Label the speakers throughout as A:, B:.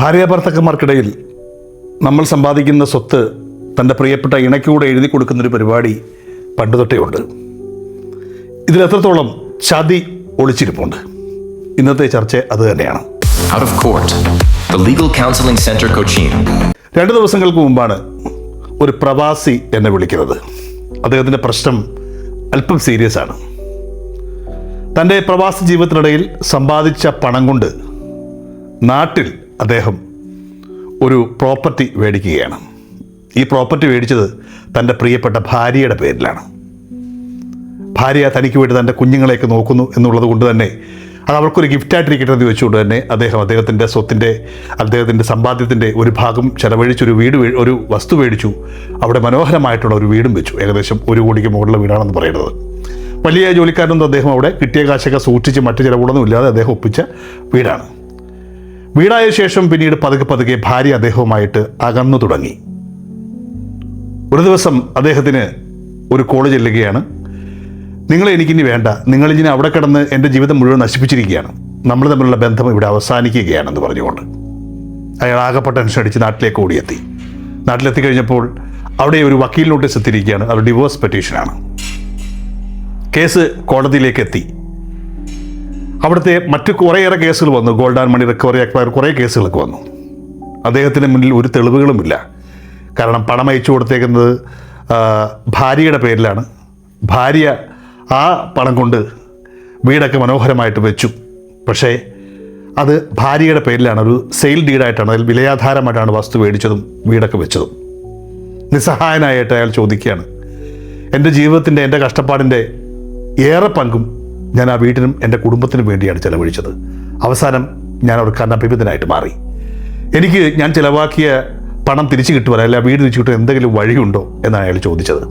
A: ഭാര്യ ഭർത്താക്കന്മാർക്കിടയിൽ നമ്മൾ സമ്പാദിക്കുന്ന സ്വത്ത് തന്റെ പ്രിയപ്പെട്ട ഇണയ്ക്കൂടെ എഴുതി കൊടുക്കുന്നൊരു പരിപാടി പണ്ട് തൊട്ടേ ഉണ്ട്. ഇതിലെത്രത്തോളം ചതി ഒളിച്ചിരിപ്പുണ്ട്? ഇന്നത്തെ ചർച്ച അത് തന്നെയാണ്. രണ്ട് ദിവസങ്ങൾക്ക് മുമ്പാണ് ഒരു പ്രവാസി എന്നെ വിളിക്കുന്നത്. അദ്ദേഹത്തിന്റെ പ്രശ്നം അല്പം സീരിയസ് ആണ്. തന്റെ പ്രവാസി ജീവിതത്തിനിടയിൽ സമ്പാദിച്ച പണം കൊണ്ട് നാട്ടിൽ അദ്ദേഹം ഒരു പ്രോപ്പർട്ടി മേടിക്കുകയാണ്. ഈ പ്രോപ്പർട്ടി മേടിച്ചത് തന്റെ പ്രിയപ്പെട്ട ഭാര്യയുടെ പേരിലാണ്. ഭാര്യ തനിക്ക് വേണ്ടി തന്റെ കുഞ്ഞുങ്ങളെയൊക്കെ നോക്കുന്നു എന്നുള്ളത് കൊണ്ട് തന്നെ അത് അവർക്കൊരു ഗിഫ്റ്റായിട്ടിരിക്കട്ടെ എന്ന് വെച്ചുകൊണ്ട് തന്നെ അദ്ദേഹം അദ്ദേഹത്തിന്റെ സ്വത്തിന്റെ അദ്ദേഹത്തിന്റെ സമ്പാദ്യത്തിന്റെ ഒരു ഭാഗം ചെലവഴിച്ചൊരു വീട് ഒരു വസ്തു മേടിച്ചു. അവിടെ മനോഹരമായിട്ടുള്ള ഒരു വീടും വെച്ചു. ഏകദേശം ഒരു കോടിക്ക് മുകളിലുള്ള വീടാണെന്ന് പറയുന്നത്. വലിയ ജോലിക്കാരനൊന്നും അദ്ദേഹം അവിടെ കിട്ടിയ കാശൊക്കെ സൂക്ഷിച്ച് മറ്റു ചിലവുകളൊന്നും ഇല്ലാതെ അദ്ദേഹം ഒപ്പിച്ച വീടാണ്. വീടായ ശേഷം പിന്നീട് പതുക്കെ പതുക്കെ ഭാര്യ അദ്ദേഹവുമായിട്ട് അകന്നു തുടങ്ങി. ഒരു ദിവസം അദ്ദേഹത്തിന് ഒരു കോൾ ചെല്ലുകയാണ്. നിങ്ങളെ എനിക്കിനി വേണ്ട. നിങ്ങളിനി അവിടെ കിടന്ന് എന്റെ ജീവിതം മുഴുവൻ നശിപ്പിച്ചിരിക്കുകയാണ്. നമ്മൾ തമ്മിലുള്ള ബന്ധം ഇവിടെ അവസാനിക്കുകയാണെന്ന് പറഞ്ഞുകൊണ്ട്. അയാൾ ആകെപ്പെട്ട ടെൻഷൻ അടിച്ച് നാട്ടിലേക്ക് ഓടിയെത്തി. നാട്ടിലെത്തി കഴിഞ്ഞപ്പോൾ അവിടെ ഒരു വക്കീൽ നോട്ടീസ് എത്തിയിരിക്കുകയാണ്. അത് ഡിവോഴ്സ് പെറ്റീഷനാണ്. കേസ് കോടതിയിലേക്ക് എത്തി. അവിടുത്തെ മറ്റ് കുറേയേറെ കേസുകൾ വന്നു. Gold and money recovery act കുറേ കേസുകളൊക്കെ വന്നു. അദ്ദേഹത്തിന് മുന്നിൽ ഒരു തെളിവുകളുമില്ല. കാരണം പണം അയച്ചു കൊടുത്തേക്കുന്നത് ഭാര്യയുടെ പേരിലാണ്. ഭാര്യ ആ പണം കൊണ്ട് വീടൊക്കെ മനോഹരമായിട്ട് വെച്ചു. പക്ഷേ അത് ഭാര്യയുടെ പേരിലാണ്. ഒരു സെയിൽ ഡീഡായിട്ടാണ്. അതിൽ വിലയാധാരമായിട്ടാണ് വസ്തു മേടിച്ചതും വീടൊക്കെ വെച്ചതും. നിസ്സഹായനായിട്ട് അയാൾ ചോദിക്കുകയാണ്. എന്റെ ജീവിതത്തിന്റെ എന്റെ കഷ്ടപ്പാടിന്റെ ഏറെ പങ്കും ഞാൻ ആ വീട്ടിനും എന്റെ കുടുംബത്തിനും വേണ്ടിയാണ് ചിലവഴിച്ചത്. അവസാനം ഞാൻ അവർ അനഭിമിതനായിട്ട് മാറി. എനിക്ക് ഞാൻ ചിലവാക്കിയ പണം തിരിച്ചു കിട്ടുവാൻ അല്ല വീട് തിരിച്ചു കിട്ടുവാൻ എന്തെങ്കിലും വഴിയുണ്ടോ എന്നാണ് അയാൾ ചോദിച്ചത്.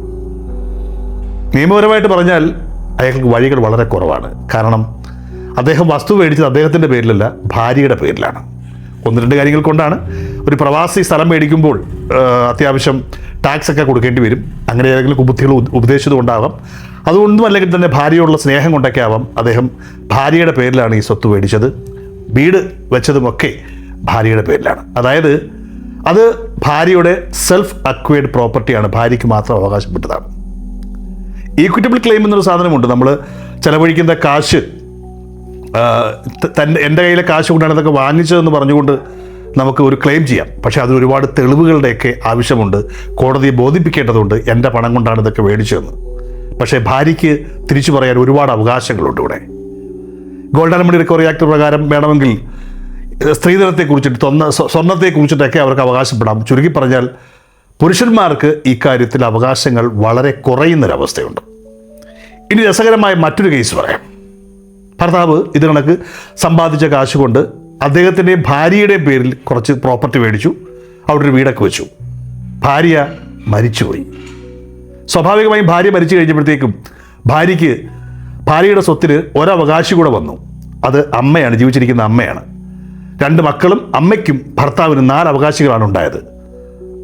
A: നിയമപരമായിട്ട് പറഞ്ഞാൽ അയാൾക്ക് വഴികൾ വളരെ കുറവാണ്. കാരണം അദ്ദേഹം വസ്തു മേടിച്ചത് അദ്ദേഹത്തിന്റെ പേരിലല്ല ഭാര്യയുടെ പേരിലാണ്. ഒന്ന് രണ്ട് കാര്യങ്ങൾ കൊണ്ടാണ്. ഒരു പ്രവാസി സ്ഥലം മേടിക്കുമ്പോൾ അത്യാവശ്യം ടാക്സ് ഒക്കെ കൊടുക്കേണ്ടി വരും. അങ്ങനെ ഏതെങ്കിലും കുബുദ്ധികൾ ഉപദേശിച്ചത് ഉപദേശിച്ചതുകൊണ്ടാവാം അതുകൊണ്ടും അല്ലെങ്കിൽ തന്നെ ഭാര്യയോടുള്ള സ്നേഹം കൊണ്ടൊക്കെ ആവാം അദ്ദേഹം ഭാര്യയുടെ പേരിലാണ് ഈ സ്വത്ത് മേടിച്ചത്. വീട് വെച്ചതുമൊക്കെ ഭാര്യയുടെ പേരിലാണ്. അതായത് അത് ഭാര്യയുടെ സെൽഫ് അക്വയർഡ് പ്രോപ്പർട്ടിയാണ് ഭാര്യയ്ക്ക് മാത്രം അവകാശപ്പെട്ടതാണ്. ഈക്വിറ്റബിൾ ക്ലെയിം എന്നൊരു സാധനമുണ്ട്. നമ്മൾ ചെലവഴിക്കുന്ന കാശ് തന്റെ എന്റെ കയ്യിലെ കാശ് കൊണ്ടാണ് ഇതൊക്കെ വാങ്ങിച്ചതെന്ന് പറഞ്ഞുകൊണ്ട് നമുക്ക് ഒരു ക്ലെയിം ചെയ്യാം. പക്ഷേ അതിന് ഒരുപാട് തെളിവുകളുടെയൊക്കെ ആവശ്യമുണ്ട്. കോടതിയെ ബോധിപ്പിക്കേണ്ടതുണ്ട്. എന്റെ പണം കൊണ്ടാണ് ഇതൊക്കെ മേടിച്ചതെന്ന്. പക്ഷേ ഭാര്യയ്ക്ക് തിരിച്ചു പറയാൻ ഒരുപാട് അവകാശങ്ങളുണ്ട് ഇവിടെ. Gold and money recovery act പ്രകാരം വേണമെങ്കിൽ സ്ത്രീധനത്തെക്കുറിച്ചിട്ട് തൊന്ന സ്വ- സ്വർണത്തെക്കുറിച്ചിട്ടൊക്കെ അവർക്ക് അവകാശപ്പെടാം. ചുരുക്കി പറഞ്ഞാൽ പുരുഷന്മാർക്ക് ഇക്കാര്യത്തിൽ അവകാശങ്ങൾ വളരെ കുറയുന്നൊരവസ്ഥയുണ്ട്. ഇനി രസകരമായ മറ്റൊരു കേസ് പറയാം. ഭർത്താവ് ഇത് കണക്ക് സമ്പാദിച്ച കാശ് കൊണ്ട് അദ്ദേഹത്തിന്റെയും ഭാര്യയുടെയും പേരിൽ കുറച്ച് പ്രോപ്പർട്ടി മേടിച്ചു. അവിടെ ഒരു വീടൊക്കെ വെച്ചു. ഭാര്യ മരിച്ചുപോയി. സ്വാഭാവികമായും ഭാര്യ മരിച്ചു കഴിഞ്ഞപ്പോഴത്തേക്കും ഭാര്യയ്ക്ക് ഭാര്യയുടെ സ്വത്തിന് ഒരവകാശി കൂടെ വന്നു. അത് അമ്മയാണ് ജീവിച്ചിരിക്കുന്ന അമ്മയാണ്. രണ്ട് മക്കളും അമ്മയ്ക്കും ഭർത്താവിനും നാല് അവകാശികളാണ് ഉണ്ടായത്.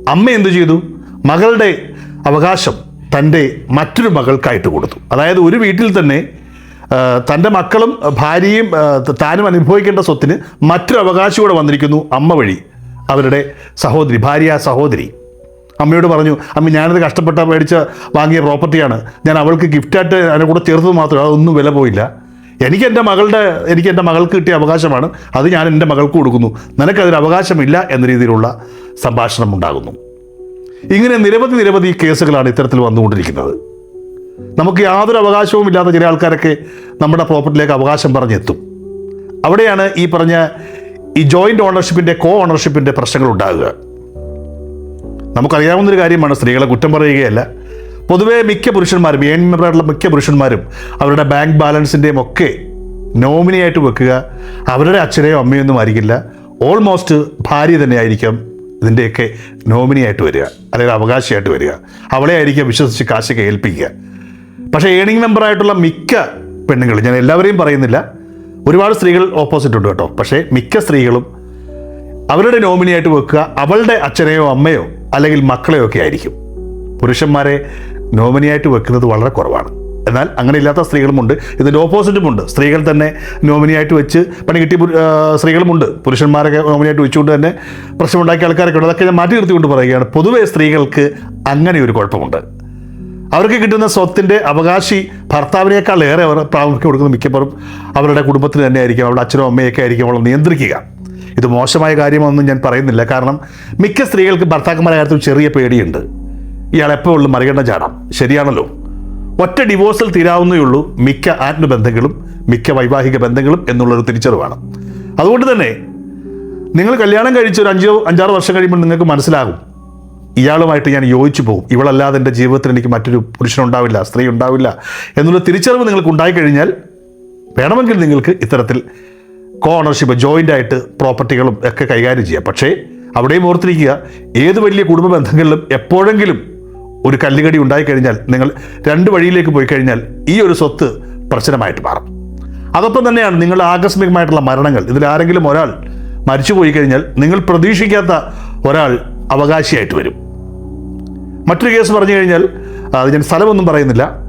A: അമ്മ എന്തു ചെയ്തു? മകളുടെ അവകാശം തന്റെ മറ്റൊരു മകൾക്കായിട്ട് കൊടുത്തു. അതായത് ഒരു വീട്ടിൽ തന്നെ തന്റെ മക്കളും ഭാര്യയും താനും അനുഭവിക്കേണ്ട സ്വത്തിന് മറ്റൊരു അവകാശം കൂടെ വന്നിരിക്കുന്നു അമ്മ വഴി. അവരുടെ സഹോദരി ഭാര്യ സഹോദരി. അമ്മയോട് പറഞ്ഞു അമ്മ ഞാനത് കഷ്ടപ്പെട്ട മേടിച്ച വാങ്ങിയ പ്രോപ്പർട്ടിയാണ്. ഞാൻ അവൾക്ക് ഗിഫ്റ്റായിട്ട് അതിനെ കൂടെ ചേർത്തത് മാത്രമേ അതൊന്നും വില പോയില്ല. എനിക്ക് എന്റെ മകളുടെ എനിക്ക് എന്റെ മകൾക്ക് കിട്ടിയ അവകാശമാണ്. അത് ഞാൻ എന്റെ മകൾക്ക് കൊടുക്കുന്നു. നിനക്കതിന് അവകാശമില്ല എന്ന രീതിയിലുള്ള സംഭാഷണം ഉണ്ടാകുന്നു. ഇങ്ങനെ നിരവധി നിരവധി കേസുകളാണ് ഇത്തരത്തിൽ വന്നുകൊണ്ടിരിക്കുന്നത്. നമുക്ക് യാതൊരു അവകാശവും ഇല്ലാത്ത ചില ആൾക്കാരൊക്കെ നമ്മുടെ പ്രോപ്പർട്ടിയിലേക്ക് അവകാശം പറഞ്ഞെത്തും. അവിടെയാണ് ഈ പറഞ്ഞ ഈ ജോയിന്റ് ഓണർഷിപ്പിന്റെ കോ ഓണർഷിപ്പിന്റെ പ്രശ്നങ്ങൾ ഉണ്ടാകുക. നമുക്കറിയാവുന്നൊരു കാര്യമാണ് സ്ത്രീകളെ കുറ്റം പറയുകയല്ല. പൊതുവേ മിക്ക പുരുഷന്മാരും എൻ മെമ്പറായിട്ടുള്ള മിക്ക പുരുഷന്മാരും അവരുടെ ബാങ്ക് ബാലൻസിന്റെയും ഒക്കെ നോമിനിയായിട്ട് വെക്കുക അവരുടെ അച്ഛനെയോ അമ്മയോ ഒന്നും ആയിരിക്കില്ല. ഓൾമോസ്റ്റ് ഭാര്യ തന്നെ ആയിരിക്കാം ഇതിന്റെയൊക്കെ നോമിനിയായിട്ട് വരിക അല്ലെങ്കിൽ അവകാശിയായിട്ട് വരിക. അവളെ ആയിരിക്കാം വിശ്വസിച്ച് കാശൊക്കെ ഏൽപ്പിക്കുക. പക്ഷേ ഏണിംഗ് മെമ്പറായിട്ടുള്ള മിക്ക പെണ്ണുങ്ങൾ ഞാൻ എല്ലാവരെയും പറയുന്നില്ല ഒരുപാട് സ്ത്രീകൾ ഓപ്പോസിറ്റ് ഉണ്ട് കേട്ടോ. പക്ഷേ മിക്ക സ്ത്രീകളും അവരുടെ നോമിനിയായിട്ട് വെക്കുക അവളുടെ അച്ഛനെയോ അമ്മയോ അല്ലെങ്കിൽ മക്കളെയോ ഒക്കെ ആയിരിക്കും. പുരുഷന്മാരെ നോമിനിയായിട്ട് വെക്കുന്നത് വളരെ കുറവാണ്. എന്നാൽ അങ്ങനെ ഇല്ലാത്ത സ്ത്രീകളുമുണ്ട് ഇതിന്റെ ഓപ്പോസിറ്റുമുണ്ട് സ്ത്രീകൾ തന്നെ നോമിനിയായിട്ട് വെച്ച് പണി കിട്ടിയ സ്ത്രീകളുമുണ്ട് പുരുഷന്മാരൊക്കെ നോമിനിയായിട്ട് വെച്ചുകൊണ്ട് തന്നെ പ്രശ്നമുണ്ടാക്കിയ ആൾക്കാരൊക്കെ ഉണ്ട്. അതൊക്കെ ഞാൻ മാറ്റി നിർത്തിക്കൊണ്ട് പറയുകയാണ്. പൊതുവേ സ്ത്രീകൾക്ക് അങ്ങനെ ഒരു കുഴപ്പമുണ്ട്. അവർക്ക് കിട്ടുന്ന സ്വത്തിന്റെ അവകാശി ഭർത്താവിനേക്കാൾ ഏറെ അവർ പ്രാമുഖ്യം കൊടുക്കുന്ന മിക്കപ്പോഴും അവരുടെ കുടുംബത്തിന് തന്നെ ആയിരിക്കും അവരുടെ അച്ഛനോ അമ്മയൊക്കെ ആയിരിക്കും അവളെ നിയന്ത്രിക്കുക. ഇത് മോശമായ കാര്യമൊന്നും ഞാൻ പറയുന്നില്ല. കാരണം മിക്ക സ്ത്രീകൾക്ക് ഭർത്താക്കന്മാരുടെ കാര്യത്തിൽ ചെറിയ പേടിയുണ്ട്. ഇയാൾ എപ്പോഴും മറികണ്ട ചാടാം ശരിയാണല്ലോ. ഒറ്റ ഡിവോഴ്സിൽ തീരാവുന്നേ ഉള്ളൂ മിക്ക ആത്മബന്ധങ്ങളും മിക്ക വൈവാഹിക ബന്ധങ്ങളും എന്നുള്ളൊരു തിരിച്ചറിവാണ്. അതുകൊണ്ട് തന്നെ നിങ്ങൾ കല്യാണം കഴിച്ച ഒരു അഞ്ചോ അഞ്ചാറ് വർഷം കഴിയുമ്പോൾ നിങ്ങൾക്ക് മനസ്സിലാകും. ഇയാളുമായിട്ട് ഞാൻ യോജിച്ചു പോകും. ഇവളല്ലാതെ എന്റെ ജീവിതത്തിൽ എനിക്ക് മറ്റൊരു പുരുഷനുണ്ടാവില്ല സ്ത്രീ ഉണ്ടാവില്ല എന്നുള്ള തിരിച്ചറിവ് നിങ്ങൾക്ക് ഉണ്ടായിക്കഴിഞ്ഞാൽ വേണമെങ്കിൽ നിങ്ങൾക്ക് ഇത്തരത്തിൽ കോ ഓണർഷിപ്പ് ജോയിന്റ് ആയിട്ട് പ്രോപ്പർട്ടികളും ഒക്കെ കൈകാര്യം ചെയ്യാം. പക്ഷേ അവിടെയും ഓർത്തിരിക്കുക ഏത് വലിയ കുടുംബ ബന്ധങ്ങളിലും എപ്പോഴെങ്കിലും ഒരു കല്ലുകടി ഉണ്ടായിക്കഴിഞ്ഞാൽ നിങ്ങൾ രണ്ട് വഴിയിലേക്ക് പോയി കഴിഞ്ഞാൽ ഈ ഒരു സ്വത്ത് പ്രശ്നമായിട്ട് മാറും. അതൊപ്പം തന്നെയാണ് നിങ്ങൾ ആകസ്മികമായിട്ടുള്ള മരണങ്ങൾ. ഇതിൽ ആരെങ്കിലും ഒരാൾ മരിച്ചു പോയി കഴിഞ്ഞാൽ നിങ്ങൾ പ്രതീക്ഷിക്കാത്ത ഒരാൾ അവകാശിയായിട്ട് വരും. മറ്റൊരു കേസ് പറഞ്ഞു കഴിഞ്ഞാൽ അത് ഞാൻ സ്ഥലമൊന്നും പറയുന്നില്ല.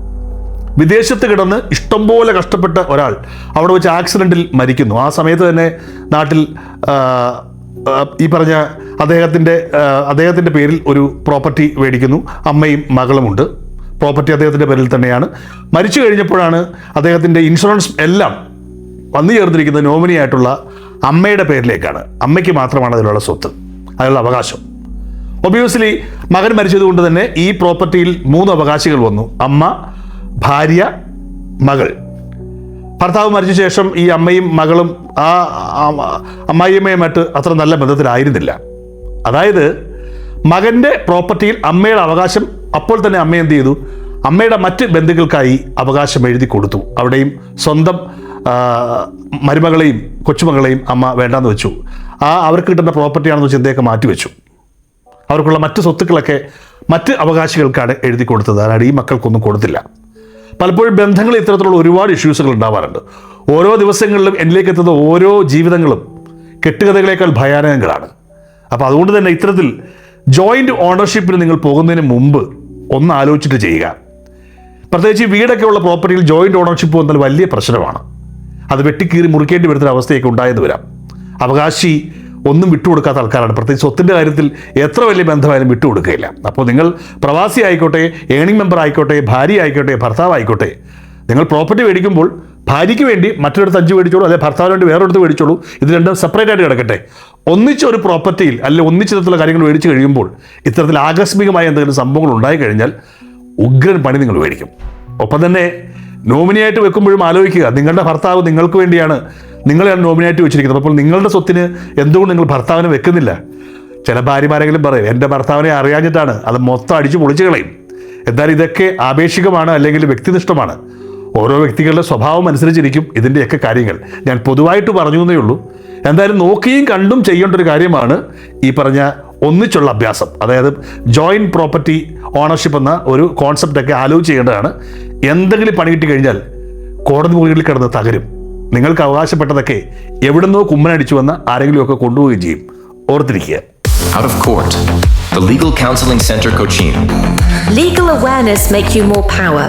A: വിദേശത്ത് കിടന്ന് ഇഷ്ടംപോലെ കഷ്ടപ്പെട്ട ഒരാൾ അവിടെ വെച്ച് ആക്സിഡന്റിൽ മരിക്കുന്നു. ആ സമയത്ത് തന്നെ നാട്ടിൽ ഈ പറഞ്ഞ അദ്ദേഹത്തിന്റെ അദ്ദേഹത്തിന്റെ പേരിൽ ഒരു പ്രോപ്പർട്ടി മേടിക്കുന്നു. അമ്മയും മകളുമുണ്ട്. പ്രോപ്പർട്ടി അദ്ദേഹത്തിന്റെ പേരിൽ തന്നെയാണ്. മരിച്ചു കഴിഞ്ഞപ്പോഴാണ് അദ്ദേഹത്തിന്റെ ഇൻഷുറൻസ് എല്ലാം വന്നു ചേർന്നിരിക്കുന്ന നോമിനിയായിട്ടുള്ള അമ്മയുടെ പേരിലേക്കാണ്. അമ്മയ്ക്ക് മാത്രമാണ് അതിലുള്ള സ്വത്ത്. അതിനുള്ള അവകാശം. ഒബിയസ്ലി മകൻ മരിച്ചതുകൊണ്ട് തന്നെ ഈ പ്രോപ്പർട്ടിയിൽ മൂന്ന് അവകാശികൾ വന്നു. അമ്മ ഭാര്യ മകൾ. ഭർത്താവ് മരിച്ച ശേഷം ഈ അമ്മയും മകളും ആ അമ്മായിയമ്മയുമായിട്ട് അത്ര നല്ല ബന്ധത്തിലായിരുന്നില്ല. അതായത് മകന്റെ പ്രോപ്പർട്ടിയിൽ അമ്മയുടെ അവകാശം അപ്പോൾ തന്നെ അമ്മ എന്ത് ചെയ്തു? അമ്മയുടെ മറ്റ് ബന്ധുക്കൾക്കായി അവകാശം എഴുതി കൊടുത്തു. അവിടെയും സ്വന്തം മരുമകളെയും കൊച്ചുമകളെയും അമ്മ വേണ്ടാന്ന് വെച്ചു. ആ അവർക്ക് കിട്ടുന്ന പ്രോപ്പർട്ടിയാണെന്ന് വെച്ച് മാറ്റി മാറ്റിവെച്ചു. അവർക്കുള്ള മറ്റ് സ്വത്തുക്കളൊക്കെ മറ്റ് അവകാശികൾക്കാണ് എഴുതി കൊടുത്തത്. അതായത് ഈ മക്കൾക്കൊന്നും കൊടുത്തില്ല. പലപ്പോഴും ബന്ധങ്ങൾ ഇത്തരത്തിലുള്ള ഒരുപാട് ഇഷ്യൂസുകൾ ഉണ്ടാവാറുണ്ട്. ഓരോ ദിവസങ്ങളിലും എന്നിലേക്ക് എത്തുന്ന ഓരോ ജീവിതങ്ങളും കെട്ടുകഥകളേക്കാൾ ഭയാനകങ്ങളാണ്. അപ്പോൾ അതുകൊണ്ട് തന്നെ ഇത്തരത്തിൽ ജോയിന്റ് ഓണർഷിപ്പിന് നിങ്ങൾ പോകുന്നതിന് മുമ്പ് ഒന്ന് ആലോചിച്ചിട്ട് ചെയ്യുക. പ്രത്യേകിച്ച് വീടൊക്കെ ഉള്ള പ്രോപ്പർട്ടിയിൽ ജോയിന്റ് ഓണർഷിപ്പ് വന്നാൽ വലിയ പ്രശ്നമാണ്. അത് വെട്ടിക്കീറി മുറിക്കേണ്ടി വരുന്ന അവസ്ഥയൊക്കെ ഉണ്ടായെന്ന് വരാം. അവകാശി ഒന്നും വിട്ടുകൊടുക്കാത്ത ആൾക്കാരാണ്. പ്രത്യേകിച്ച് സ്വത്തിന്റെ കാര്യത്തിൽ എത്ര വലിയ ബന്ധമായാലും വിട്ടുകൊടുക്കുകയില്ല. അപ്പോൾ നിങ്ങൾ പ്രവാസി ആയിക്കോട്ടെ ഏണിംഗ് മെമ്പർ ആയിക്കോട്ടെ ഭാര്യ ആയിക്കോട്ടെ ഭർത്താവ് ആയിക്കോട്ടെ നിങ്ങൾ പ്രോപ്പർട്ടി മേടിക്കുമ്പോൾ ഭാര്യയ്ക്ക് വേണ്ടി മറ്റൊരിടത്ത് അഞ്ച് മേടിച്ചോളൂ അല്ലെങ്കിൽ ഭർത്താവിന് വേണ്ടി വേറൊരിടത്ത് മേടിച്ചോളൂ ഇത് രണ്ടും സെപ്പറേറ്റ് ആയിട്ട് കിടക്കട്ടെ. ഒന്നിച്ച ഒരു പ്രോപ്പർട്ടിയിൽ അല്ലെങ്കിൽ ഒന്നിച്ചിടത്തുള്ള കാര്യങ്ങൾ മേടിച്ച് കഴിയുമ്പോൾ ഇത്തരത്തിൽ ആകസ്മികമായ എന്തെങ്കിലും സംഭവങ്ങൾ ഉണ്ടായി കഴിഞ്ഞാൽ ഉഗ്രൻ പണി നിങ്ങൾ മേടിക്കും. ഒപ്പം തന്നെ നോമിനിയായിട്ട് വെക്കുമ്പോഴും ആലോചിക്കുക നിങ്ങളുടെ ഭർത്താവ് നിങ്ങൾക്ക് വേണ്ടിയാണ് നിങ്ങളെയാണ് നോമിനേറ്റ് വെച്ചിരിക്കുന്നത്. അപ്പോൾ നിങ്ങളുടെ സ്വത്തിന് എന്തുകൊണ്ട് നിങ്ങൾ ഭർത്താവിനെ വെക്കുന്നില്ല? ചില ഭാര്യമാരെങ്കിലും പറയും എന്റെ ഭർത്താവിനെ അറിയാഞ്ഞിട്ടാണ്. അത് മൊത്തം അടിച്ചു പൊളിച്ചു കളയും. എന്നാൽ ഇതൊക്കെ ആപേക്ഷികമാണ് അല്ലെങ്കിൽ വ്യക്തിനിഷ്ഠമാണ്. ഓരോ വ്യക്തികളുടെ സ്വഭാവം അനുസരിച്ചിരിക്കും ഇതിന്റെയൊക്കെ കാര്യങ്ങൾ. ഞാൻ പൊതുവായിട്ട് പറഞ്ഞു എന്നേ ഉള്ളൂ. എന്തായാലും നോക്കിയും കണ്ടും ചെയ്യേണ്ട ഒരു കാര്യമാണ് ഈ പറഞ്ഞ ഒന്നിച്ചുള്ള അഭ്യാസം. അതായത് ജോയിന്റ് പ്രോപ്പർട്ടി ഓണർഷിപ്പ് എന്ന ഒരു കോൺസെപ്റ്റൊക്കെ ആലോചിച്ച് ചെയ്യേണ്ടതാണ്. എന്തെങ്കിലും പണി കിട്ടി കഴിഞ്ഞാൽ കോടതി മുറികളിൽ കിടന്ന് തകരും. നിങ്ങൾക്ക് അവകാശപ്പെട്ടതൊക്കെ എവിടുന്നോ കുമ്മനടിച്ചു വന്ന് ആരെങ്കിലുമൊക്കെ കൊണ്ടുപോവുകയും ചെയ്യും ഓർത്തിരിക്കുക
B: Out of court. The Legal Counseling Center Cochin.
C: Legal awareness make you more power.